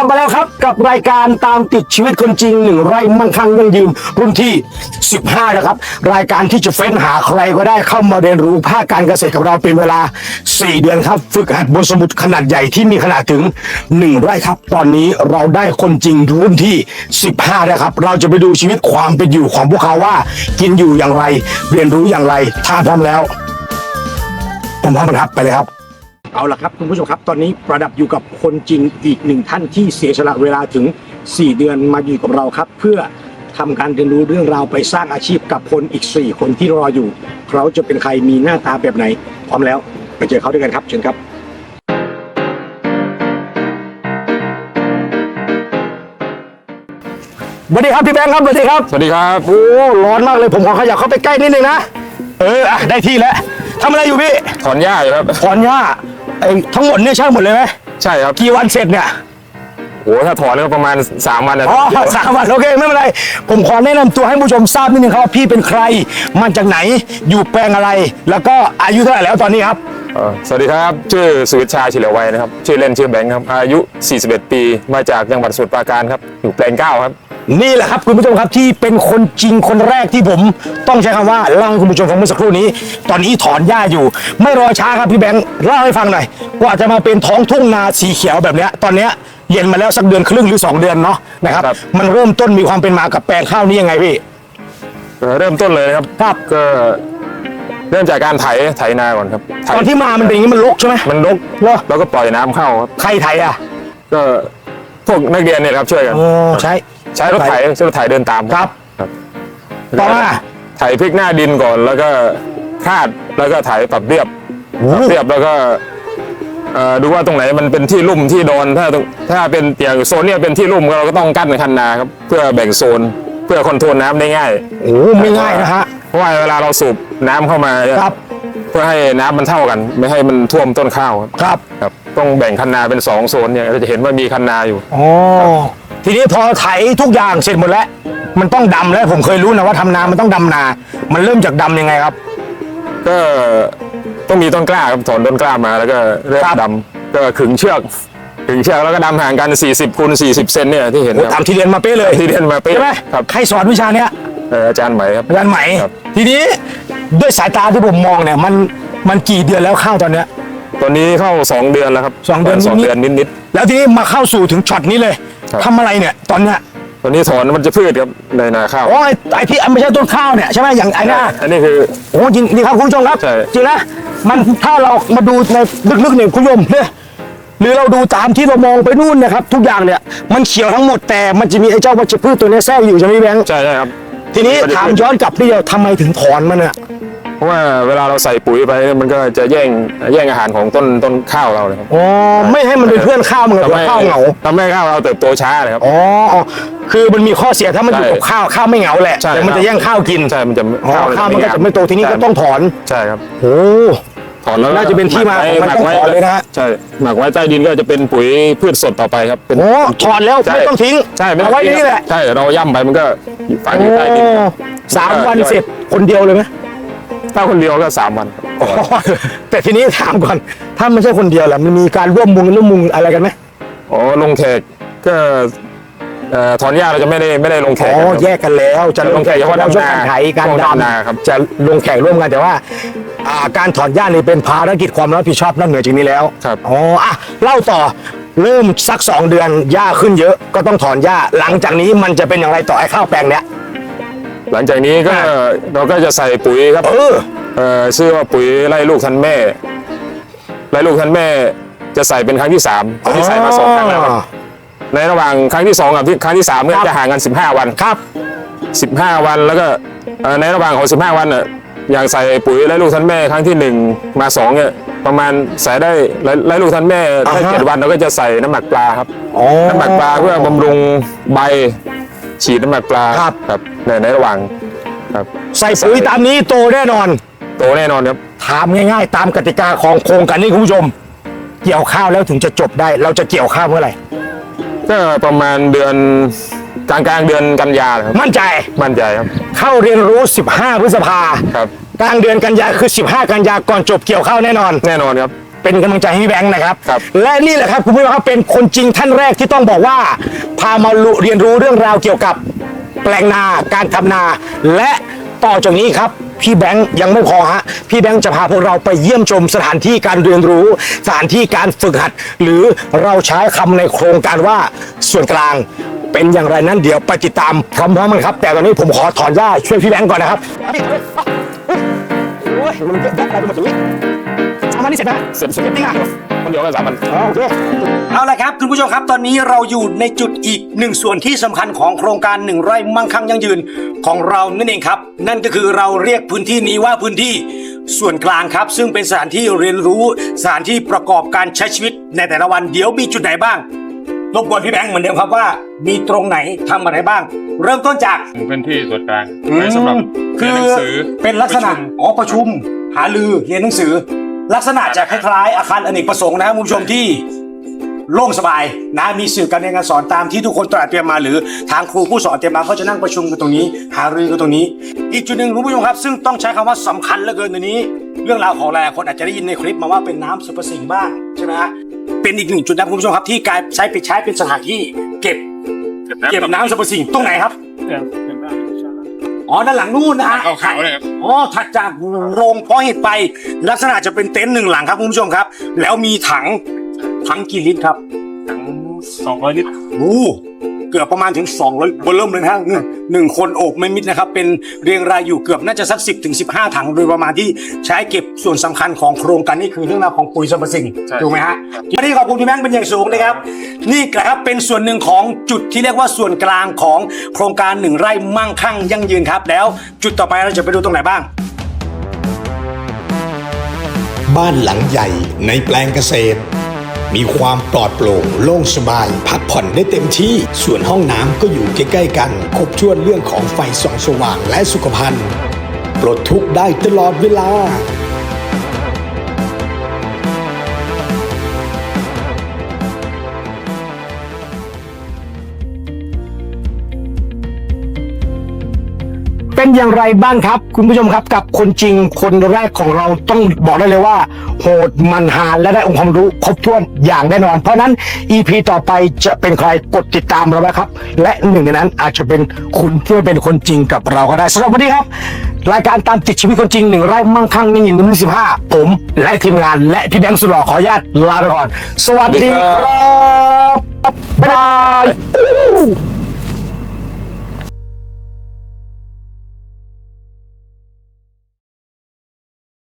ลับมาแล้วครับกับรายการตามติดชีวิตคนจริงหนึ่งไร่มั่งคั่งยั่งยืนรุ่นที่ 15 นะครับ รายการที่จะเฟ้นหาใครก็ได้เข้ามาเรียนรู้ภาคการเกษตรกับเราเป็นเวลา 4 เดือนครับ ฝึกหัดบนสมุดขนาดใหญ่ที่มีขนาดถึง 1 ไร่ครับ ตอนนี้เราได้คนจริงรุ่นที่ 15 นะครับ เราจะไปดูชีวิตความเป็นอยู่ของพวกเขาว่า กินอยู่อย่างไร เรียนรู้อย่างไรถ้าพร้อมแล้วผมพร้อมครับไปเลยครับ เอาละครับคุณผู้ชมครับ ตอนนี้ประดับอยู่กับคนจริงอีกหนึ่งท่านที่เสียสละเวลาถึง 4 เดือนมาอยู่กับเราครับ เพื่อทำการเรียนรู้เรื่องราวไปสร้างอาชีพกับคนอีก 4 คนที่รออยู่เขาจะเป็นใครมีหน้าตาแบบไหน พร้อมแล้วไปเจอเขาด้วยกันครับเชิญครับ สวัสดีครับพี่แบงค์ครับสวัสดีครับสวัสดีครับโอ้ร้อนมากเลยผมขอขยับเข้าไปใกล้นิดนึงนะเอออะได้ที่แล้วทำอะไรอยู่พี่ถอนหญ้าอยู่ครับถอนหญ้า ไอ้ทั้งหมดเนี่ยใช่หมดเลยไหมใช่ครับกี่วันเสร็จเนี่ยโอ้ถ้าถอนก็ประมาณ 3 วันนะอ๋อสามวันโอเคไม่เป็นไร ผมขอแนะนำตัวให้ผู้ชมทราบนิดนึงครับว่าพี่เป็นใครมาจากไหนอยู่แปลงอะไร แล้วก็อายุเท่าไหร่แล้วตอนนี้ครับ เอ่อสวัสดีครับ ชื่อสุวิชชาชิเหลวไวยนะครับ ชื่อเล่นชื่อแบงค์ครับ อายุ 41 ปี มาจากจังหวัดสมุทรปราการครับ อยู่แปลงเก้าครับ นี่แหละครับคุณผู้ชมครับที่เป็นคนจริงคนแรกที่ผมต้องใช้คำว่าเล่าให้คุณผู้ชมฟังเมื่อสักครู่นี้ ตอนนี้ถอนหญ้าอยู่ ไม่รอช้าครับพี่แบงค์เล่าให้ฟังหน่อยกว่าจะมาเป็นท้องทุ่งนาสีเขียวแบบเนี้ยตอนเนี้ยเย็นมาแล้วสักเดือนครึ่งหรือ 2 เดือนเนาะนะครับครับมันเริ่มต้นมีความเป็นมากับแปลงข้าวนี้ยังไงพี่เอ่อเริ่มต้นเลยนะครับครับก็เริ่มจากการไถไถนาก่อนครับไถตอนที่มามันเป็นอย่างนี้มันรกใช่ไหมมันรกเหรอแล้วก็ปล่อยน้ำเข้าครับใครไถอะก็พวกนักเรียนเนี่ยครับช่วยกันโอ้ใช้ ใช้รถไถใช้รถไถเดินตามครับครับต่อมาไถพลิกหน้าดินก่อนแล้วก็คาดแล้วก็ไถปรับเรียบโอ้เรียบแล้วก็เอ่อดูว่าตรงไหนมันเป็นที่ลุ่มที่โดนถ้าตรงถ้าเป็นอย่างโซนเนี้ยเป็นที่ลุ่มเราก็ต้องกั้นคันนาครับเพื่อแบ่งโซนเพื่อคอนโทรลน้ำได้ง่ายโอ้ไม่ง่ายนะฮะเพราะว่าเวลาเราสูบน้ำเข้ามาครับเพื่อให้น้ำมันเท่ากัน ไม่ให้มันท่วมต้นข้าวครับครับครับต้องแบ่งคันนาเป็นสองโซนเนี่ยเราจะเห็นว่ามีคันนาอยู่อ๋อ ทีนี้พอไถทุกอย่างเสร็จหมดแล้ว มันต้องดำแล้วผมเคยรู้นะว่าทำนา มันต้องดำนา มันเริ่มจากดำยังไงครับ ก็ต้องมีต้นกล้าครับถอนต้นกล้ามาแล้วก็เริ่มครับ ดำก็ขึงเชือกขึงเชือกแล้วก็ดำห่างกัน 40คูณ40 เซนเนี่ยที่เห็นคตารัมบ ที่เรียนมาเป๊ะเลยที่เรียนมาเป๊ะใช่ไหมครับ ใครสอนวิชาเนี้ย เอ่ออาจารย์ไหมครับ อาจารย์ไหม ครับ ทีนี้ด้วยสายตาที่ผมมองเนี่ย มันมันกี่เดือนแล้วข้าวตอนเนี้ย ตอนนี้เข้า 2 เดือนแล้วครับสองเดือนสองนิดๆ เดือนนิดแล้วทีนี้มาเข้าสู่ถึงช็อตนี้เลยครับ ทำอะไรเนี่ยตอนเนี้ยๆตอนนี้ถอนมันจะพืชครับในนาข้าวอ๋อไอ้ไอ้ที่ไม่ใช่ต้นข้าวเนี่ยใช่ไหมอย่างไอ้เน่ะอันนี้คือ โอ้จริงนี่ครับคุณผู้ชมครับใช่ จริงนะมันถ้าเรามาดูในลึกๆเนี่ยคุณผู้ชมเนี่ยหรือเราดูตามที่เรามองไปนู่นเนะครับ ทุกอย่างเนี่ยมันเขียวทั้งหมดแต่มันจะมีไอ้เจ้าวัชพืชตัวเนี้ยแทรกอยู่ใช่ไหมพี่แบงค์ใช่ใช่ครับทีนี้ถามย้อนกลับที่เดียวทำไมถึงถอนมันเนี่ย เพราะว่าเวลาเราใส่ปุ๋ยไปมันก็จะแย่งแย่งอาหารของต้นต้นข้าวเราเลยครับอ๋อไม่ให้มันเป็นเพื่อนข้าวมึงเหรอทำให้ข้าวเหงาทำให้ข้าวเราเติบโตช้าเลยครับอ๋ออ๋อคือมันมีข้อเสียถ้ามันอยู่ใช่กับข้าวข้าวไม่เหงาแหละใช่แต่มันจะแย่งข้าวกินใช่มันจะอ๋อข้าวมันก็จะไม่โตทีนี้ก็ต้องถอนใช่ครับโอ้ถอนแล้วน่าจะเป็นที่มาของมันหต้องถอนเลยนะฮะใช่หมักไว้ใต้ดินก็จะเป็นปุ๋ยพืชสดต่อไปครับเป็นโหถอนแล้วใช่ไม่ต้องทิ้งใช่ไม่ต้เอาองไว้ทิ้งนี่แหละใช่เราย่ำไปมันก็ฝังอโอ้ยู่ใต้ดินสามวันเสร็จคนเดียวเลยไหม ถ้าคนเดียวก็สามวันครับอ๋อแต่ทีนี้ถามก่อน ถ้าไม่ใช่คนเดียวล่ะมันมีการร่วมมุงร่วมมุงอะไรกันไหมอ๋อลงแขกก็เอ่อถอนหญ้าเราจะไม่ได้ไม่ได้ลงแขอ๋กอครับ แยกกันแล้วจะลงแขกเฉพาะดำนาช่วงการไถการช่วงดดำนาครับำจะลงแขกร่วมกันแต่ว่าอ่า การถอนหญ้านี่เป็นภารกิจความรับผิดชอบนอกเหนือจากนี้แล้วครับ อ๋ออะเล่าต่อเริ่มสักสองเดือนหญ้าขึ้นเยอะก็ต้องถอนหญ้าหลังจากนี้มันจะเป็นอย่างไรต่อไอ้ข้าวแปลงเนี้ย หลังจากนี้ก็อ่าเราก็จะใส่ปุ๋ยครับเออเอ่อชื่อว่าปุ๋ยไล่ลูกทันแม่ ไล่ลูกทันแม่จะใส่เป็นครั้งที่สามตอนนี้ใส่มาสองครั้งแล้วครับในระหว่างครั้งที่สองกับที่ครั้งที่สามเนี่ยครับจะห่างกัน15วันครับ15วันแล้วก็เอ่อในระหว่างของ15วันน่ะอย่างใส่ปุ๋ยไล่ลูกทันแม่ครั้งที่หนึ่งมาสองเนี่ยประมาณใส่ได้ไล่ไล่ลูกทันแม่ได้อ่าฮะ เจ็ดวันเราก็จะใส่น้ำหมักปลาครับอ๋อน้ำหมักปลาเพื่อบำรุงใบฉีดน้ำหมักปลาครับ ครับ ในในระหว่างครับใส่ปุ๋ยตามนี้โตแน่นอน โตแน่นอนครับ ถามง่าย ๆ ตามกติกาของโครงการนี้คุณผู้ชม เกี่ยวข้าวแล้วถึงจะจบได้ เราจะเกี่ยวข้าวเมื่อไหร่ก็ประมาณเดือนกลางกลางๆเดือนกันยาครับ มั่นใจมั่นใจครับ เข้าเรียนรู้ 15 พฤษภาครับกลางเดือนกันยาคือ 15 กันยาก่อนจบเกี่ยวข้าวแน่นอน แน่นอนครับเป็นกำลังใจให้พี่แบงค์นะครับครับ และนี่แหละครับคุณผู้ชมครับเป็นคนจริงท่านแรกที่ต้องบอกว่า พามาเรียนรู้เรื่องราวเกี่ยวกับ แปลงนาการทำนา และต่อจากนี้ครับ พี่แบงค์ยังไม่พอฮะ พี่แบงค์จะพาพวกเราไปเยี่ยมชมสถานที่การเรียนรู้ สถานที่การฝึกหัด หรือเราใช้คำในโครงการว่าส่วนกลางเป็นอย่างไรนั้นเดี๋ยวไปติดตามพร้อมๆกันครับ แต่ตอนนี้ผมขอถอนหญ้าช่วยพี่แบงค์ก่อนนะครับ โอ้ยมันเยอะแยะไปหมดเลยทำมานี่เสร็จนะเสร็จเสร็จจริงอะคนเดียวกันสามพันโอเคเอาละครับคุณผู้ชมครับตอนนี้เราอยู่ในจุดอีกหนึ่งส่วนที่สำคัญของโครงการหนึ่งไร่มั่งคั่งยั่งยืนของเรานั่นเองครับ นั่นก็คือเราเรียกพื้นที่นี้ว่าพื้นที่ส่วนกลางครับ ซึ่งเป็นสถานที่เรียนรู้สถานที่ประกอบการใช้ชีวิตในแต่ละวันเดี๋ยวมีจุดไหนบ้างรบกวนพี่แบงค์เหมือนเดิมครับว่า มีตรงไหนทำอะไรบ้าง เริ่มต้นจากพื้นที่ส่วนกลางไว้สำหรับคืเรียนอหนังสือเป็นลักษณะประชุมอ๋อประชุม หาลือเรียนหนังสือ ลักษณะจะคล้ายๆอาคารอเนกประสงค์นะครับคุณผู้ชมที่โล่งสบายนะมีสื่อการเรียนการสอนตามที่ทุกคนตระเตรียมมาหรือทางครูผู้สอนเตรียมมาเขาจะนั่งประชุมกันตรงนี้ หารือกันตรงนี้ อีกจุดหนึ่งคุณผู้ชมครับ ซึ่งต้องใช้คำว่าสำคัญเหลือเกินในนี้ เรื่องราวของหลายคนอาจจะได้ยินในคลิปมาว่าเป็นน้ำสุภสิงบ้างใช่ไหมฮะเป็นอีกหนึ่งจุดนะคุณผู้ชมครับที่กายใช้ไปใช้เป็นสถานที่เก็บ เก็บน้ำสุภสิงตรงไหนครับ อ๋อด้านหลังนู่นนะฮะ ขาวๆเลยครับ อ๋อ ถัดจากโรงเพาะเห็ดไป ลักษณะจะเป็นเต็นท์หนึ่งหลังครับคุณผู้ชมครับ แล้วมีถัง ถังกี่ลิตรครับทั้งสองร้อยลิตร โอ้ เกือบประมาณถึง 200เบอร์เริ่มเลยนะฮะหนึ่งหนึ่งคนโอบไม่มิดนะครับ เป็นเรียงรายอยู่เกือบน่าจะสัก 10ถึง15 ถัง โดยประมาณที่ใช้เก็บส่วนสำคัญของโครงการนี้คือเรื่องราวของปุ๋ยสรรพสิ่งใช่ถูกไหมฮะวันนี้ขอบคุณพี่แบงค์เป็นอย่างสูงนะครับ นี่แหละครับเป็นส่วนหนึ่งของจุดที่เรียกว่าส่วนกลางของโครงการหนึ่งไร่มั่งคั่งยั่งยืนครับ แล้วจุดต่อไปเราจะไปดูตรงไหนบ้างบ้านหลังใหญ่ในแปลงเกษตร มีความปลอดโปร่งโล่งสบาย พักผ่อนได้เต็มที่ ส่วนห้องน้ำก็อยู่ใกล้ๆกัน ครบถ้วนเรื่องของไฟส่องสว่างและสุขภัณฑ์ปลดทุกข์ได้ตลอดเวลา เป็นอย่างไรบ้างครับ คุณผู้ชมครับกับคนจริงคนแรกของเราต้องบอกได้เลยว่า โหดมันหาและได้องค์ความรู้ครบถ้วนอย่างแน่นอน เพราะฉะนั้น EP ต่อไปจะเป็นใครกดติดตามเราไว้ครับ และหนึ่งในนั้นอาจจะเป็นคุณที่เป็นคนจริงกับเราก็ได้สำหรับวันนี้ครับ รายการตามติดชีวิตคนจริงหนึ่งไร่มั่งคั่งนี่ยินดีสิบห้าผมและทีมงานและพี่แบงค์สุดหล่อขออนุญาตลาไปก่อนสวัสดีครับบ๊ายบาย